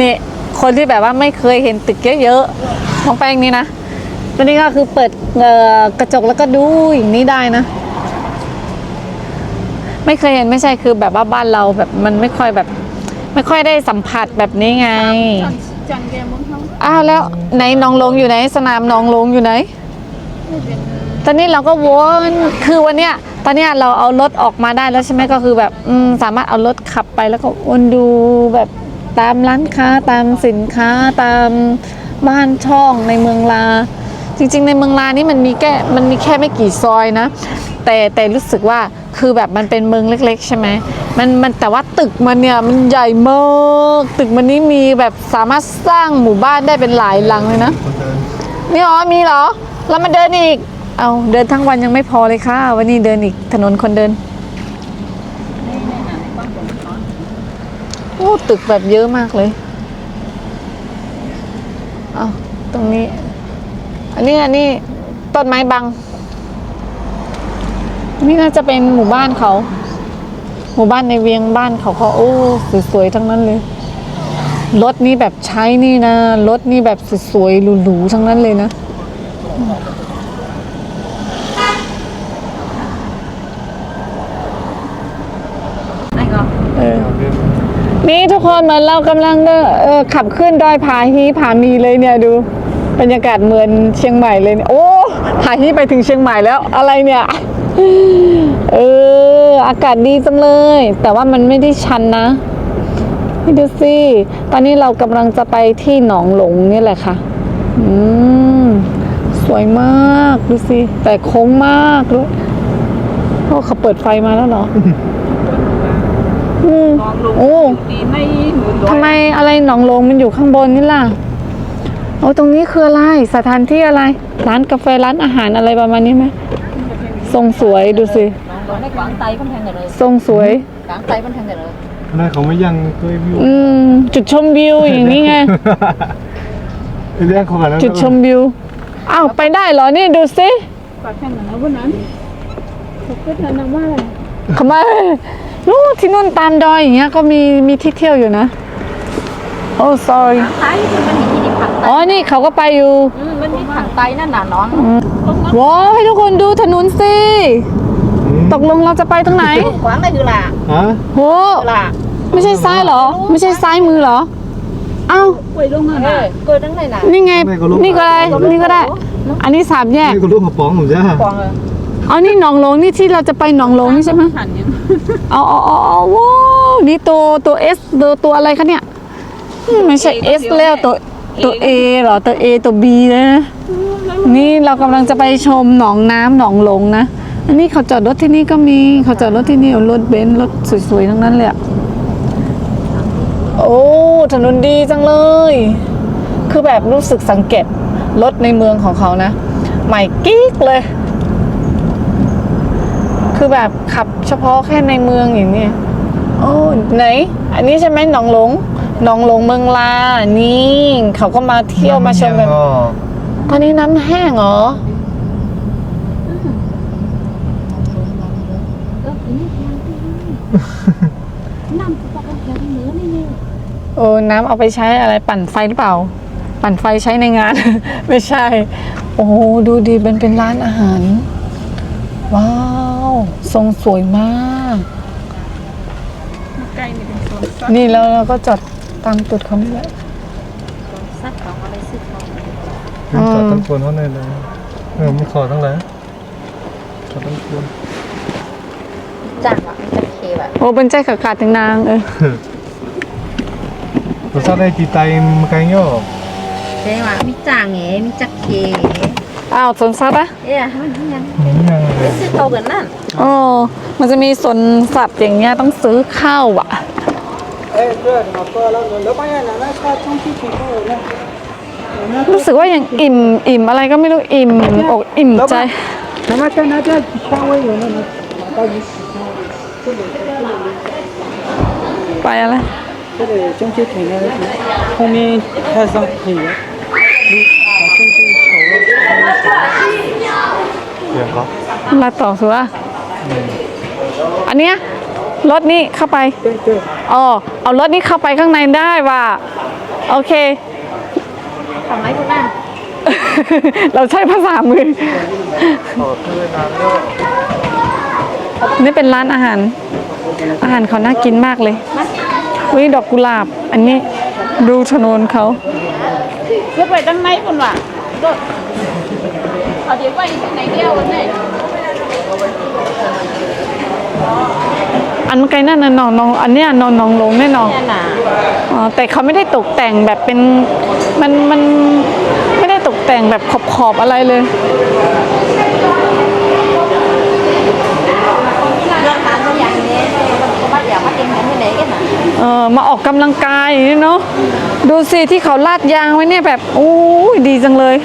นี่คนที่แบบว่าไม่เคยเห็นตึกเยอะๆน้องแป้งนี่นะตอนนี้ก็คือเปิดกระจกแล้วก็ดูอย่างนี้ได้นะ ไม่เคยเห็นไม่ใช่คือแบบว่าบ้านเราแบบมันไม่ค่อยแบบ ไม่ค่อยได้สัมผัสแบบนี้ไงอ้าวแล้วไหนหนองลงอยู่ไหน สนามหนองลงอยู่ไหน ตอนนี้เราก็วนคือวันเนี้ยตอนเนี้ยเราเอารถออกมาได้แล้วใช่ไหมก็คือแบบอืสามารถเอารถขับไปแล้วก็วนดูแบบ ตามร้านค้าตามสินค้าตามบ้านช่องในเมืองลา จริงๆ ในเมืองลานี่มันมีแค่มันมีแค่ไม่กี่ซอยนะ แต่แต่รู้สึกว่าคือแบบมันเป็นเมืองเล็ก ๆ ใช่ไหมมันมันแต่ว่าตึกมันเนี่ยมันใหญ่มากตึกมันนี่มีแบบสามารถสร้างหมู่บ้านได้เป็นหลายหลังเลยนะคนเดินมีเหรอมีเหรอแล้วมาเดินอีก เอาเดินทั้งวันยังไม่พอเลยค่ะ วันนี้เดินอีกถนนคนเดิน โอ้ ตึกแบบเยอะมากเลยเอาตรงนี้ อันนี้อันนี้ต้นไม้บัง นี่น่าจะเป็นหมู่บ้านเขา หมู่บ้านในเวียงบ้านเขาเขาโอ้สวยๆทั้งนั้นเลย รถนี่แบบใช้นี่นะ รถนี่แบบสวยๆหรูๆทั้งนั้นเลยนะ ไอ้ก็ เออ นี่ทุกคนเหมือนเรากำลังเออขับขึ้นดอยผาฮีผามีเลยเนี่ยดูบรรยากาศเหมือนเชียงใหม่เลยเนี่ยโอ้ผาฮีไปถึงเชียงใหม่แล้วอะไรเนี่ยเอออากาศดีจังเลย แต่ว่ามันไม่ได้ชันนะนี่ดูสิตอนนี้เรากำลังจะไปที่หนองหลงนี่แหละค่ะอืมสวยมากดูสิแต่โค้งมากด้วยโอ้เขาเปิดไฟมาแล้วเหรอ อืมมองลงโอ้ดีไม่หมุนทำไมอะไรหนองลงมันอยู่ข้างบนนี่ล่ะโอ้ตรงนี้คืออะไรสถานที่อะไร ร้านกาแฟร้านอาหารอะไรประมาณนี้ไหมทรงสวยดูสิลงในกวางไตมันแทงกันเลยทรงสวยกวางไตมันแทงกันเลยนายเขาไม่ยังตัววิวอืม จุดชมวิวอย่างนี้ไง เรื่องเขากันแล้วจุดชมวิวอ้าวไปได้เหรอนี่ดูสิปากแทงกันนะวันนั้นเขาก็ทันนะว่าอะไรทำไม นู่นที่นู่นตามดอยอย่างเงี้ยก็มีมีที่เที่ยวอยู่นะโอ้ sorry ไตคือมันมีที่ผักไตอ๋อนี่เขาก็ไปอยู่อืมมันมีผักไตนั่นน่ะน้องว้าวให้ทุกคนดูถนนสิตกลงเราจะไปทางไหนกวางได้คือล่ะฮะโหล่ะไม่ใช่ซ้ายเหรอ ไม่ใช่ซ้ายมือเหรอเอ้ากล้วยลงน่ะน่ะกล้วยตั้งไหนน่ะนี่ไงนี่ก็ได้นี่ก็ได้ อันนี้สามแยกนี่ก็ลูกกระป๋องผมจ้ากวางเลย เอานี่หนองหลงนี่ที่เราจะไปหนองหลงนี่ใช่ไหมหันยังเอาเอาเอาเอาว้าวนี่ตัวตัวเอสตัวตัวอะไรคะเนี่ยอืมไม่ใช่เอสแล้วตัวตัวเอเหรอตัวเอตัวบีนะนี่เรากำลังจะไปชมหนองน้ำหนองหลงนะอันนี้เขาจอดรถที่นี่ก็มีเขาจอดรถที่นี่รถเบนซ์รถสวยๆทั้งนั้นเลยอะโอ้ถนนดีจังเลย คือแบบรู้สึกสังเกตรถในเมืองของเขานะใหม่กิ๊กเลย คือแบบขับเฉพาะแค่ในเมืองอย่างเนี้ยโอ้ไหน อันนี้ใช่ไหมหนองหลงหนองหลงเมืองลา นี่เขาก็มาเที่ยวมาชมกัน ตอนนี้น้ำแห้งเหรอน้ำปลาแทงเนื้อนี่นี่เออ น้ำเอาไปใช้อะไรปั่นไฟหรือเปล่า ปั่นไฟใช้ในงาน ไม่ใช่ โอ้โหดูดีเป็นเป็นร้านอาหาร ว้าว ทรงสวยมากใกล้นี่เป็นโซนซักนี่แล้วเราก็จอดตามจุดเขานี่แหละซักของอะไรซื้อของจอดตั้งคนเขาเลยนะเออมีขอตั้งหลายขอตั้งคนจ้างอะมันจะเคแบบโอ้เป็นใจขาดๆถึงนางเออรสชาติได้จีไตมันไกลย่อใช่ไหมมีจ้างไงมีจักเคอ้าวสวนสัตว์อะเอ๊ะมันยังนี่ยัง เลย ซื้อเขากันนั่น โอ้มันจะมีสวนสัตว์อย่างเงี้ยต้องซื้อข้าวอะรู้สึกว่ายังอิ่มอิ่มอะไรก็ไม่รู้อิ่มอกอิ่มใจ ไปอะไร 这里中秋亭呢，后面还有上腿的，你把中秋球了， เดี๋ยว ลาดต่อสัวอันเนี้ยรถนี้เข้าไปอ๋อเอารถนี้เข้าไปข้างในได้ว่ะโอเคทำไมคุณนั่นเราใช้ภาษามือนี่เป็นร้านอาหาร อาหารเขาน่ากินมากเลยวิดอกกุหลาบ อันนี้ดูชนนเขาเลือกไปตั้งไหนคนวะก็เอาเดี๋ยวไปไหนเดียววันนี้ อันไกลนั่นน่ะน้องน้องอันเนี้ยนอนน้องลงแน่นอนเนี่ยน่ะอ๋อแต่เขาไม่ได้ตกแต่งแบบเป็นมันมันไม่ได้ตกแต่งแบบขอบขอบๆอะไรเลย เรื่องทานตัวอย่างนี้ก็มาอยากมากินกันที่ไหนกันน่ะเออมาออกกำลังกายอย่างนี้เนาะดูสิที่เขาลาดยางไว้เนี่ยแบบโอ้ยดีจังเลย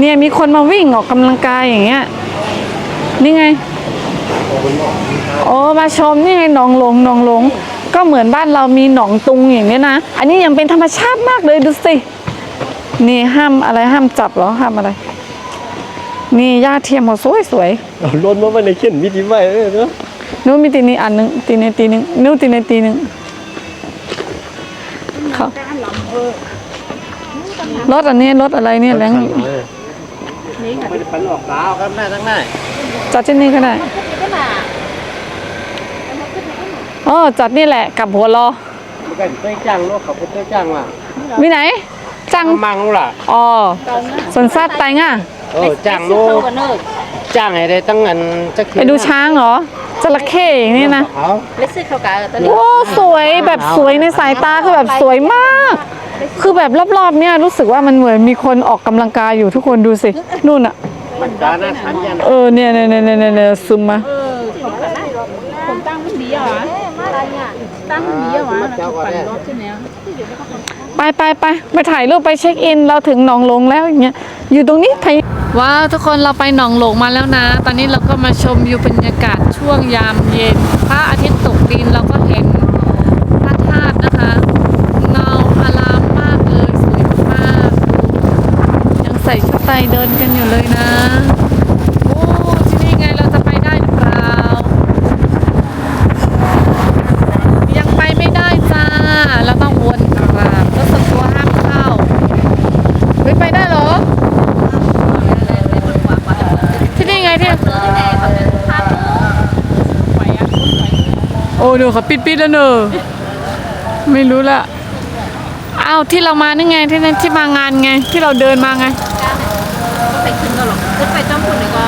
เนี่ยมีคนมาวิ่งออกกำลังกายอย่างเงี้ยนี่ไง โอ้มาชมนี่ไงหนองหลงหนองหลง ก็เหมือนบ้านเรามีหนองตุงอย่างเนี้ยนะ อันนี้ยังเป็นธรรมชาติมากเลยดูสิ นี่ห้ามอะไรห้ามจับเหรอห้ามอะไร นี่หญ้าเทียมเขาสวยสวยๆเอาล้นมาไว้ในเขียนมิติไว้เออเนาะนู้นมีตีนี้อันหนึงตีนี้ตีหนึงนู้นตีนี้ตีหนึงเขารถอันนี้รถอะไรเนี่ยแรงไม่ได้ปันออกดาวครับแม่ทั้งแม่จอดที่นี่ก็ได้ อ๋อจอดนี่แหละกลับหัวรอไม่กันเต้ยจ้างเนาะเขาเป็นเต้ยจ้างว่ะวิไหนจังมังล่ะอ๋อสวนสัตว์ไตง่ะเออจ้างโลเข้ากันเนอะจ้างให้ได้ตั้งเงินจักไปดูช้างเหรอจระเข้อย่างนี้นะเขาเลสซี่เข้ากันตอนนี้โอ้สวยแบบสวยในสายตาคือแบบสวยมาก คือแบบรอบๆเนี่ยรู้สึกว่ามันเหมือนมีคนออกกำลังกายอยู่ทุกคนดูสินู่นอะดาหน้าทันยันเออเนี่ยเนี่ยเนี่ยเนี่ยเนี่ยซูมมาเออเข้ากันได้ผมตั้งมันดีอะ ตั้งมันดีอะวะแล้วก็ปั่นรถใช่ไหมไปไปไปไปถ่ายรูปไปเช็คอิน เราถึงหนองหลงแล้วอย่างเงี้ยอยู่ตรงนี้ไทยว้าวทุกคนเราไปหนองหลงมาแล้วนะ ตอนนี้เราก็มาชมวิวบรรยากาศช่วงยามเย็นพระอาทิตย์ตกดินเราก็เห็นพระธาตุนะคะเงาอารามมากเลยสวยมาก ยังใส่ชุดไทยเดินกันอยู่เลยนะโอ้ที่นี่ไงเราจะไปได้หรือเปล่า ยังไปไม่ได้จ้า เราต้องวนกลับรถส่วนตัวห้ามเข้าเฮ้ยไปได้เหรอ ที่นี่ไงที่ โอ้เดี๋ยวเขาปิดปิดแล้วเนอะไม่รู้ละอ้าวที่เรามานี่ไงที่นั่นที่มางานไง ที่เราเดินมาไงไปขึ้นก็หรอกขึ้นไปจ้องคุณเลยก็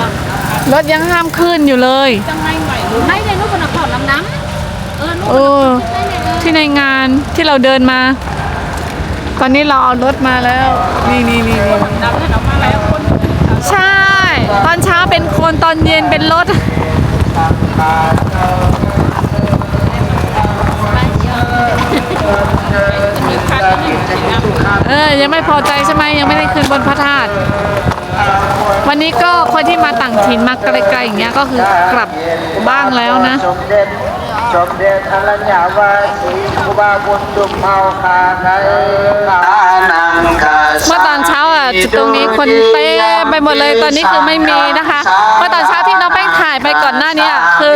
รถยังห้ามขึ้นอยู่เลยจังไม่ไหวรู้ไม่เลยนู้นคนขอลำน้ำเออนู้นเออที่ในงานที่เราเดินมา ตอนนี้เราเอารถมาแล้ว นี่นี่นี่นี่น้ำนั้นออกมาแล้วคนใช่ ตอนเช้าเป็นคนตอนเย็นเป็นรถ เออ ยังไม่พอใจใช่ไหมยังไม่ได้ขึ้นบนพระธาตุวันนี้ก็คนที่มาต่างถิ่นมาไกลๆอย่างเงี้ยก็คือกลับบ้างแล้วนะ สมเด็จสมเด็จอรัญญาวาสีครูบาบุญดุมเฮาคาไกขานังคาเมื่อตอนเช้าอะจุดตรงนี้คนเต็มไปหมดเลยตอนนี้คือไม่มีนะคะ เมื่อตอนเช้าที่น้องแป้งถ่ายไปก่อนหน้านี้อะคือ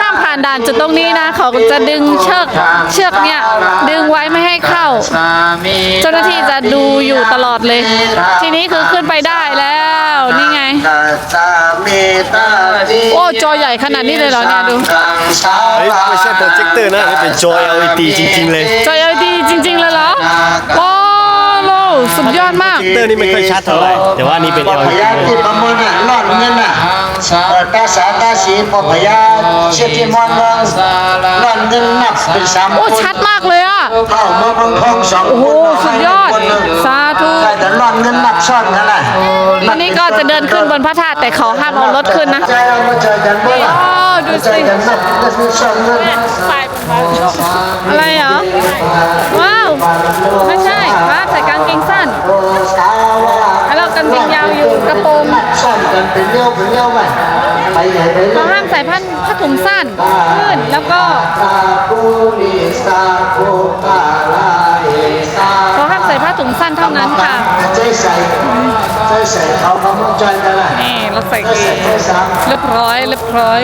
ห้ามผ่านด่านจุดตรงนี้นะเขาจะดึงเชือกเชือกเนี่ยดึงไว้ไม่ให้เข้าสามีเจ้าหน้าที่จะดูอยู่ตลอดเลย ทีนี้คือขึ้นไปได้แล้วนี่ไงสามีตาดี โอ้จอใหญ่ขนาดนี้เลยเหรอเนี่ยดูเฮ้ยไม่ใช่โปรเจคเตอร์นะนี่เป็นจอย LED จริงๆเลย จอ LED จริง ๆ เลยเหรอว้าวโล สุดยอดมากโปรเจคเตอร์นี่ไม่ค่อยชัดเท่าไหร่ แต่ว่านี่เป็นปพ LED ยาที่ประมวลน่ะรอดเงินน่ะเออตาสาตาสีปพยาเชื่อที่มอนเมืองรอดเงินนับเป็นสามโอ้ชัดมากเลยอะเข้าเมืองพงพงสองโอ้โหสุดยอด สาธุได้แต่รอดเงินนับซ่อนกันน่ะวันนี้ก็จะเดินขึ้นบนพระธาตุแต่เขาห้ามเอารถขึ้นนะใจเรามาเจอกันบ่ล่ะอ๋อดูสิใจกันนับก็คือซ่อนเงินอะไรเหรอว้าว แล้วเรากางเกงยาวอยู่กระโปรงซ่อนกันเป็นเลี้ยวเป็นเลี้ยวไปไปไหนไปเขาไหนห้ามใส่ผ้าผ้าถุงสั้นขึ้นแล้วก็ตาปูริสาโคกาลาเอสาเขาห้ามใส่ผ้าถุงสั้นเท่านั้นค่ะใจใส่ใจใส่เขาเขามาจอยกันละนี่เราใส่ใจเอใส่งใจสามเรียบร้อยเรียบร้อย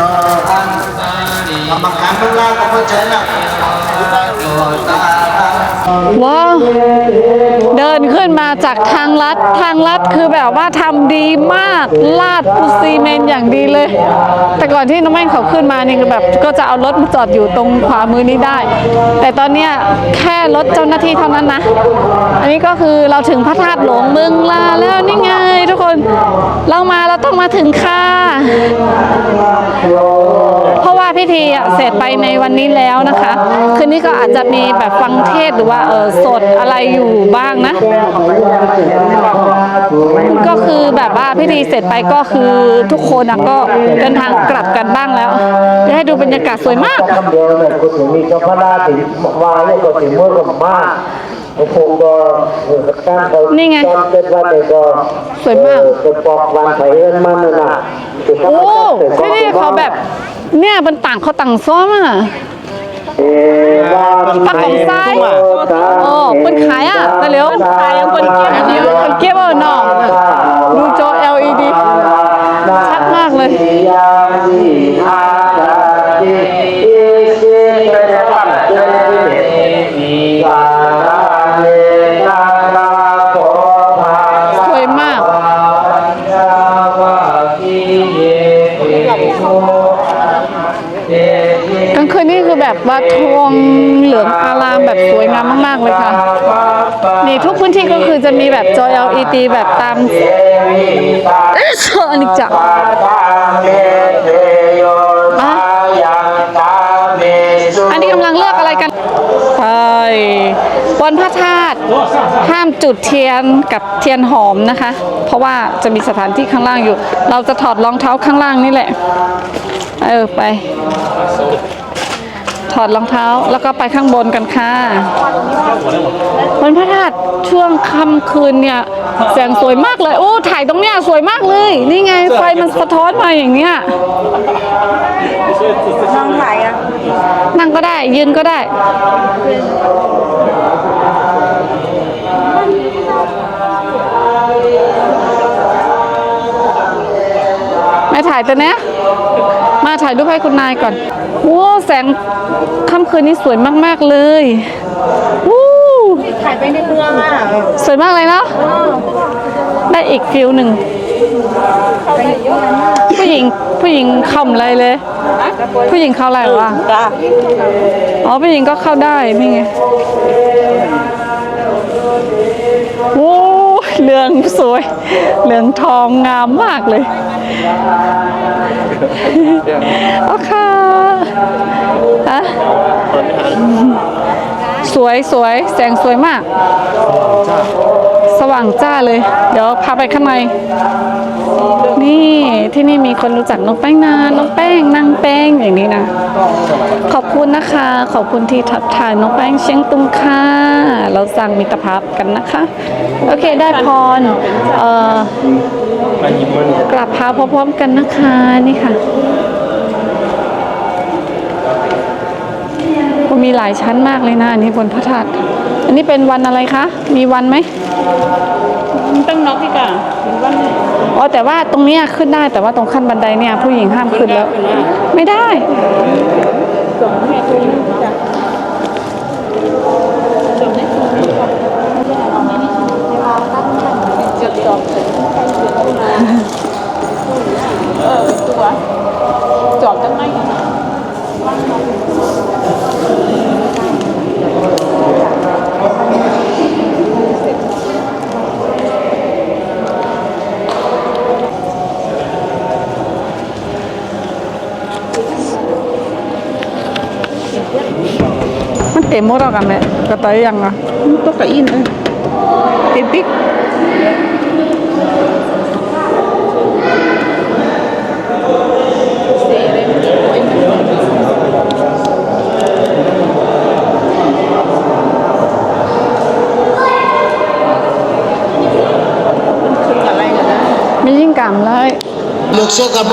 รอกันกรรมการเพิ่งลาเขามาเจอละตา ว้าวเดินขึ้นมาจากทางลัดทางลัดคือแบบว่าทำดีมากลาดปูซีเมนต์อย่างดีเลย แต่ก่อนที่น้องแม่งเขาขึ้นมานี่คือแบบก็จะเอารถมาจอดอยู่ตรงขวามือนี้ได้ แต่ตอนเนี้ยแค่รถเจ้าหน้าที่เท่านั้นนะ อันนี้ก็คือเราถึงพระธาตุหลวงเมืองลาแล้วนี่ไงทุกคนเรามาเราต้องมาถึงค่ะเพราะ ว่าพิธีเสร็จไปในวันนี้แล้วนะคะ คืนนี้ก็อาจจะมีแบบฟังเทศหรือว่าเออสดอะไรอยู่บ้างนะ ก็คือแบบว่าพิธีเสร็จไปก็คือทุกคนก็เดินทางกลับกันบ้างแล้วจะให้ดูบรรยากาศสวยมากนี่ไงสวยมากโอ้ที่นี่เขาแบบ เนี่ยเป็นต่างเขาต่างซ้อมอะเอวาปักของซ้าย โอ้เป็นขายอะแต่เร็วขายยังคนเก็บเดียวคนเก็บเอาห มีแบบจอ LED แบบตามเอ๊ะเชออันนี้จ้ะอะอันนี้กำลังเลือกอะไรกันใช่บนพระธาตุห้ามจุดเทียนกับเทียนหอมนะคะ เพราะว่าจะมีสถานที่ข้างล่างอยู่ เราจะถอดรองเท้าข้างล่างนี่แหละ เออไป ถอดรองเท้าแล้วก็ไปข้างบนกันค่ะบนพระธาตุช่วงค่ำคืนเนี่ยแสงสวยมากเลยโอ้ถ่ายตรงเนี้ยสวยมากเลย นี่ไงไฟมันสะท้อนมาอย่างเนี้ยนั่งถ่ายอะนั่งก็ได้ยืนก็ได้ไม่ถ่ายตัวเนี้ยมาถ่ายรูปให้คุณนายก่อน โอ้แสงค่ำคืนนี้สวยมาก ๆ เลยวู้ถ่ายไปในเมืองอะสวยมากเลยเนาะได้อีกฟิลหนึ่งผู้หญิงผู้หญิงเข้าอะไรเลย ผู้หญิงเข้าอะไรวะอ๋อผู้หญิงก็เข้าได้นี่ไงโอ้เหลืองสวย เหลืองทองงามมากเลย โอเค อะสวยสวยแสงสวยมาก สว่างจ้าเลย เดี๋ยวพาไปข้างใน นี่ที่นี่มีคนรู้จักน้องแป้งนะน้องแป้งนางแป้งอย่างนี้นะ ขอบคุณนะคะ ขอบคุณที่ทักทายน้องแป้งเชียงตุงค่ะเราสั่งมิตรภาพกันนะคะ โอเคได้พรเอ่อกลับพาพร้อมๆกันนะคะนี่ค่ะ โอ้มีหลายชั้นมากเลยนะอันนี้บนพระธาตุอันนี้เป็นวันอะไรคะ มีวันไหมต้องน็อกอีกอะวันอ๋อแต่ว่าตรงเนี้ยขึ้นได้แต่ว่าตรงขั้นบันไดเนี่ย ผู้หญิงห้ามขึ้นแล้ว ไม่ได้จอบตั้งไหน มันเต็มหมดแล้วกันเลยกระต่ายยัง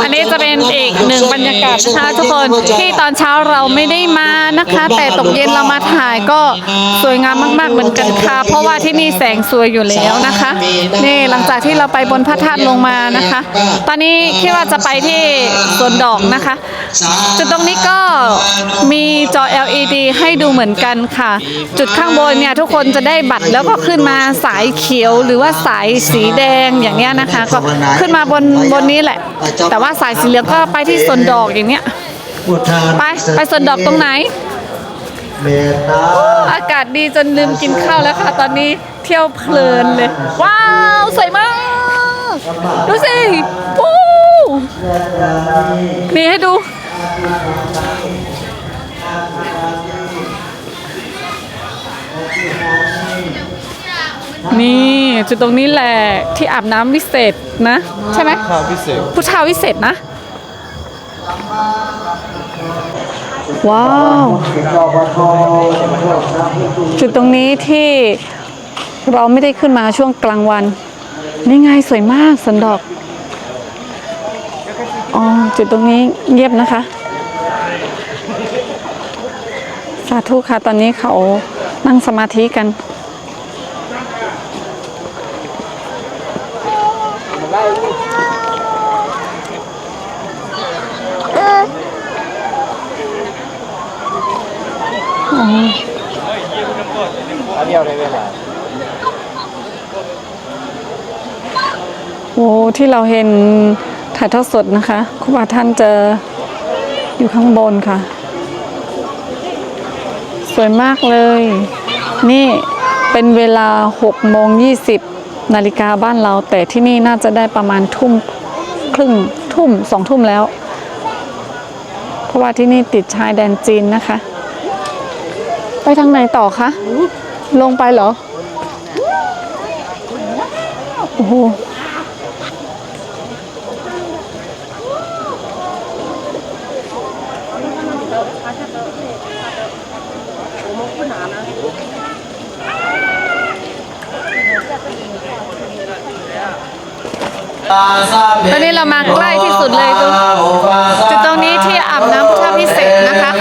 อันนี้จะเป็นอีกหนึ่งบรรยากาศนะคะทุกคนที่ตอนเช้าเราไม่ได้มานะคะ แต่ตกเย็นเรามาถ่ายก็สวยงามมาก ๆ เหมือนกันค่ะ เพราะว่าที่นี่แสงสวยอยู่แล้วนะคะ นี่หลังจากที่เราไปบนพระธาตุลงมานะคะ ตอนนี้คิดว่าจะไปที่สวนดอกนะคะ จุดตรงนี้ก็มีจอ LED ให้ดูเหมือนกันค่ะ จุดข้างบนเนี่ยทุกคนจะได้บัตรแล้วก็ขึ้นมาสายเขียวหรือว่าสายสีแดงอย่างเงี้ยนะคะ ก็ขึ้นมาบนบนนี้แหละ แต่ว่าสายสีเหลืองก็ไปที่สวนดอกอย่างเงี้ยไปไปสวนดอกตรงไหนอากาศดีจนลืมกินข้าวแล้วค่ะ ตอนนี้เที่ยวเพลินเลย ว้าว สวยมาก ดูสิวู้นี่ให้ดู นี่จุดตรงนี้แหละที่อาบน้ำวิเศษนะ ใช่ไหมข้าวพิเศษพุทธาวิเศษนะ ว้าว จุดตรงนี้ที่เราไม่ได้ขึ้นมาช่วงกลางวัน นี่ไงสวยมากสันดอก อ๋อจุดตรงนี้เงียบนะคะ สาธุค่ะ ตอนนี้เขานั่งสมาธิกันโอ้ที่เราเห็น ถ่ายทอดสดนะคะครูบาท่านจะอยู่ข้างบนค่ะ สวยมากเลย นี่เป็นเวลา6โมง20นาฬิกาบ้านเรา แต่ที่นี่น่าจะได้ประมาณทุ่มครึ่งทุ่มสองทุ่มแล้ว เพราะว่าที่นี่ติดชายแดนจีนนะคะ ไปทางไหนต่อคะ ลงไปเหรอ โอ้โห ตอนนี้เรามาใกล้ที่สุดเลยดูจุดตรงนี้ที่อาบน้ำพุทธพิเศษนะคะ